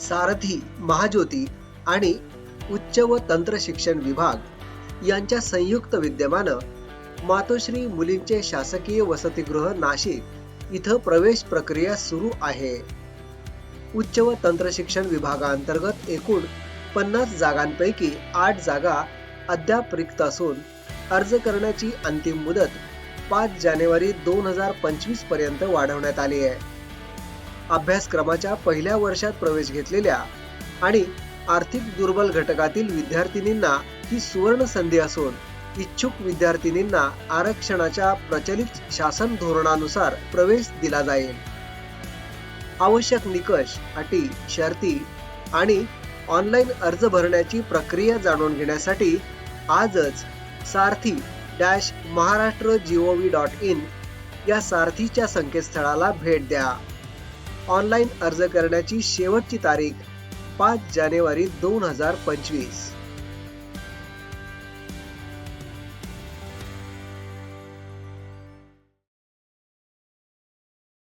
सारथी महाज्योती आणि उच्च व तंत्र शिक्षण विभाग यांच्या संयुक्त विद्यमानं मातोश्री मुलींचे शासकीय वसतिगृह नाशिक इथं प्रवेश प्रक्रिया सुरू आहे. उच्च व तंत्र शिक्षण विभागाअंतर्गत एकूण पन्नास जागांपैकी आठ जागा अद्याप रिक्त असून अर्ज करण्याची अंतिम मुदत पाच जानेवारी दोन हजार पंचवीसपर्यंत वाढवण्यात आली आहे. अभ्यासक्रमाच्या पहिल्या वर्षात प्रवेश घेतलेल्या आणि आर्थिक दुर्बल घटकातील विद्यार्थिनींना ही सुवर्ण संधी असून इच्छुक विद्यार्थिनींना आरक्षणाच्या प्रचलित शासन धोरणानुसार प्रवेश दिला जाईल. आवश्यक निकष अटी शर्ती आणि ऑनलाईन अर्ज भरण्याची प्रक्रिया जाणून घेण्यासाठी आजच Sarathi dash Maharashtra G O V dot in या सारथीच्या संकेतस्थळाला भेट द्या. ऑनलाईन अर्ज करण्याची शेवटची तारीख पाच जानेवारी दोन हजार पंचवीस.